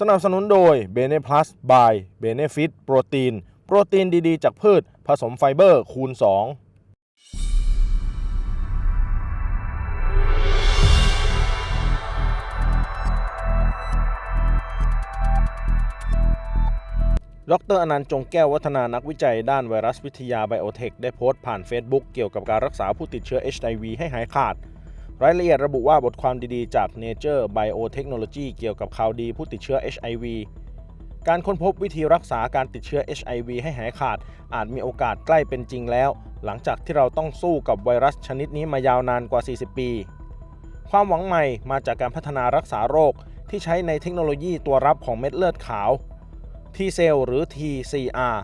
สนับสนุนโดย b e n e Plus by Benefit โปรตีน โปรตีนดีๆ จากพืช ผสมไฟเบอร์คูณ 2 ดรอนันต์จงแก้ววัฒนานักวิจัยด้านไวรัสวิทยาไบโอเทค ได้โพสต์ผ่าน Facebook เกี่ยวกับการรักษาผู้ติดเชื้อ HIV ให้หายขาด รายละเอียดระบุว่าบทความดีๆ จาก Nature Biotechnology เกี่ยวกับข่าวดีผู้ติดเชื้อ HIV การค้นพบวิธีรักษาการติดเชื้อ HIV ให้หายขาด อาจมีโอกาสใกล้เป็นจริงแล้ว หลังจากที่เราต้องสู้กับไวรัสชนิดนี้มายาวนานกว่า 40 ปี ความหวังใหม่มาจากการพัฒนารักษาโรคที่ใช้ในเทคโนโลยีตัวรับของเม็ดเลือดขาว T เซลหรือ TCR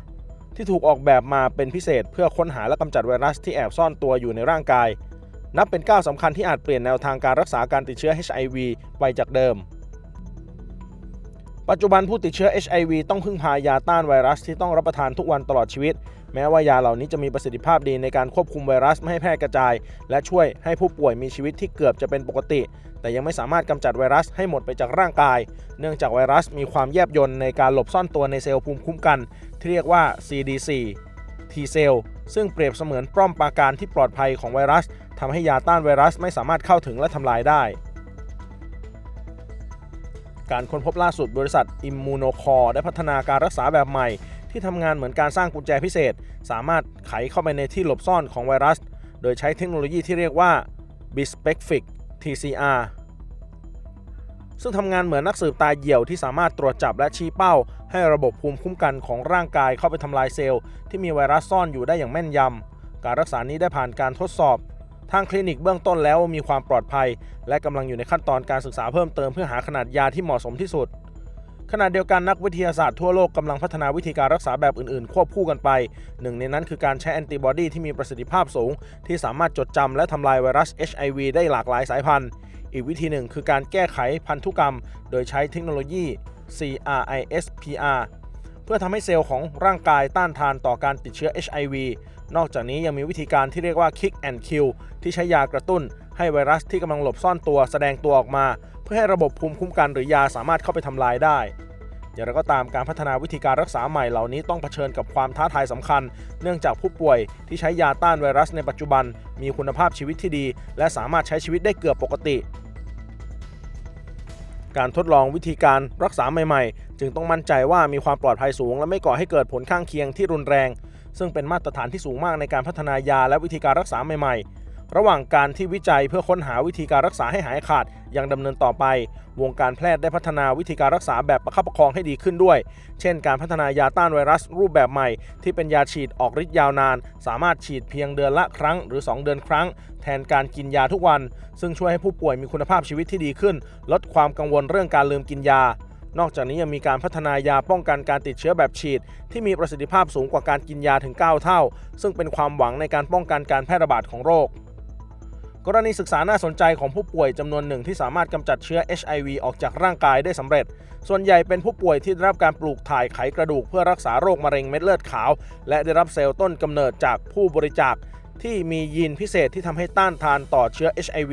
ที่ถูกออกแบบมาเป็นพิเศษเพื่อค้นหาและกำจัดไวรัสที่แอบซ่อนตัวอยู่ในร่างกาย นับเป็นก้าวสำคัญที่อาจเปลี่ยนแนวทางการรักษาการติดเชื้อ HIV ไปจากเดิม ปัจจุบันผู้ติดเชื้อ HIV ต้องพึ่งพายาต้านไวรัสที่ต้องรับประทานทุกวันตลอดชีวิต แม้ว่ายาเหล่านี้จะมีประสิทธิภาพดีในการควบคุมไวรัสไม่ให้แพร่กระจาย และช่วยให้ผู้ป่วยมีชีวิตที่เกือบจะเป็นปกติ แต่ยังไม่สามารถกำจัดไวรัสให้หมดไปจากร่างกาย เนื่องจากไวรัสมีความแยบยลในการหลบซ่อนตัวในเซลล์ภูมิคุ้มกัน ที่เรียกว่า CD4 T เซลซึ่งเปรียบเสมือนป้อมปราการที่ปลอดภัยของไวรัสทำให้ยาต้านไวรัสไม่สามารถเข้าถึงและทำลายได้ การค้นพบล่าสุดบริษัท Immunocor ได้พัฒนาการรักษาแบบใหม่ ที่ทำงานเหมือนการสร้างกุญแจพิเศษ สามารถไขเข้าไปในที่หลบซ่อนของไวรัส โดยใช้เทคโนโลยีที่เรียกว่า Bispecific TCR ซึ่งทำงานเหมือนนักสืบตาเหี่ยวที่สามารถตรวจจับและชี้เป้า ให้ระบบภูมิคุ้มกันของร่างกายเข้าไปทำลายเซลล์ที่มีไวรัสซ่อนอยู่ได้อย่างแม่นยำ การรักษานี้ได้ผ่านการทดสอบ ทางคลินิกเบื้องต้นแล้วมีความปลอดภัย และกำลังอยู่ในขั้นตอนการศึกษาเพิ่มเติมเพื่อหาขนาดยาที่เหมาะสมที่สุดขณะเดียวกันนักวิทยาศาสตร์ทั่วโลกกำลังพัฒนาวิธีการรักษาแบบอื่นๆ ควบคู่กันไป หนึ่งในนั้นคือการใช้แอนติบอดีที่มีประสิทธิภาพสูง ที่สามารถจดจำและทำลายไวรัส HIV ได้หลากหลายสายพันธุ์ อีกวิธีหนึ่งคือการแก้ไขพันธุกรรม โดยใช้เทคโนโลยี CRISPR เพื่อทำให้เซลล์ของร่างกายต้านทานต่อการติดเชื้อ HIV นอกจากนี้ยังมีวิธีการที่เรียกว่า kick and kill ที่ใช้ยากระตุ้น ให้ไวรัสที่กำลังหลบซ่อนตัวแสดงตัวออกมา เพื่อให้ระบบภูมิคุ้มกันหรือยาสามารถเข้าไปทำลายได้อย่างไรก็ตามการพัฒนาวิธีการรักษาใหม่เหล่านี้ต้องเผชิญกับความท้าทายสำคัญ เนื่องจากผู้ป่วยที่ใช้ยาต้านไวรัสในปัจจุบัน มีคุณภาพชีวิตที่ดี และสามารถใช้ชีวิตได้เกือบปกติ การทดลองวิธีการรักษาใหม่ๆ จึงต้องมั่นใจว่ามีความปลอดภัยสูง และไม่ก่อให้เกิดผลข้างเคียงที่รุนแรง ซึ่งเป็นมาตรฐานที่สูงมากในการพัฒนายาและวิธีการรักษาใหม่ๆ ระหว่างการที่วิจัยเพื่อค้นหาวิธีการรักษาให้หายขาดยังดำเนินต่อไป วงการแพทย์ได้พัฒนาวิธีการรักษาแบบประคับประคองให้ดีขึ้นด้วย เช่น การพัฒนายาต้านไวรัสรูปแบบใหม่ ที่เป็นยาฉีดออกฤทธิ์ยาวนาน สามารถฉีดเพียงเดือนละครั้ง หรือ 2 เดือนครั้ง แทนการกินยาทุกวัน ซึ่งช่วยให้ผู้ป่วยมีคุณภาพชีวิตที่ดีขึ้น ลดความกังวลเรื่องการลืมกินยานอกจากนี้ยังมีการพัฒนายาป้องกันการติดเชื้อแบบฉีด ที่มีประสิทธิภาพสูงกว่าการกินยาถึง 9 เท่า ซึ่งเป็นความหวังในการป้องกันการแพร่ระบาดของโรค กรณีศึกษาน่าสนใจของผู้ป่วยจำนวนหนึ่งที่สามารถกำจัดเชื้อ HIV ออกจากร่างกายได้สำเร็จ ส่วนใหญ่เป็นผู้ป่วยที่ได้รับการปลูกถ่ายไขกระดูกเพื่อรักษาโรคมะเร็งเม็ดเลือดขาว และได้รับเซลล์ต้นกำเนิดจากผู้บริจาคที่มียีนพิเศษที่ทำให้ต้านทานต่อเชื้อ HIV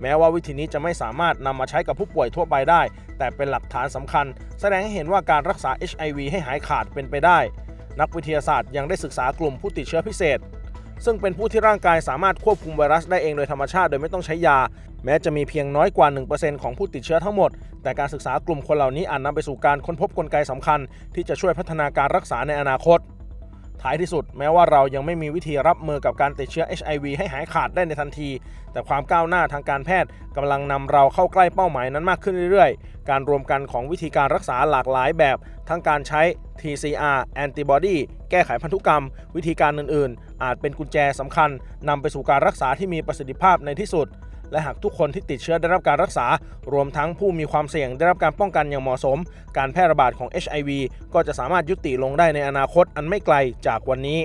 แม้ว่าวิธีนี้จะไม่สามารถนำมาใช้กับผู้ป่วยทั่วไปได้ แต่เป็นหลักฐานสำคัญ แสดงให้เห็นว่าการรักษา HIV ให้หายขาดเป็นไปได้ นักวิทยาศาสตร์ยังได้ศึกษากลุ่มผู้ติดเชื้อพิเศษ ซึ่งเป็นผู้ที่ร่างกายสามารถควบคุมไวรัสได้เองโดยธรรมชาติโดยไม่ต้องใช้ยา แม้จะมีเพียงน้อยกว่า 1%ของผู้ติดเชื้อทั้งหมด แต่การศึกษากลุ่มคนเหล่านี้อาจนำไปสู่การค้นพบกลไกสำคัญ ที่จะช่วยพัฒนาการรักษาในอนาคต ท้ายที่สุดแม้ว่าเรายังไม่มีวิธีรับมือกับการติดเชื้อ HIV ให้หายขาดได้ในทันที แต่ความก้าวหน้าทางการแพทย์กำลังนำเราเข้าใกล้เป้าหมายนั้นมากขึ้นเรื่อยๆ การรวมกันของวิธีการรักษาหลากหลายแบบ ทั้งการใช้ TCR antibody แก้ไขพันธุกรรม วิธีการอื่นๆ อาจเป็นกุญแจสำคัญนำไปสู่การรักษาที่มีประสิทธิภาพในที่สุด และหากทุกคนที่ติดเชื้อได้รับการรักษา รวมทั้งผู้มีความเสี่ยงได้รับการป้องกันอย่างเหมาะสม การแพร่ระบาดของ HIV ก็จะสามารถยุติลงได้ในอนาคตอันไม่ไกลจากวันนี้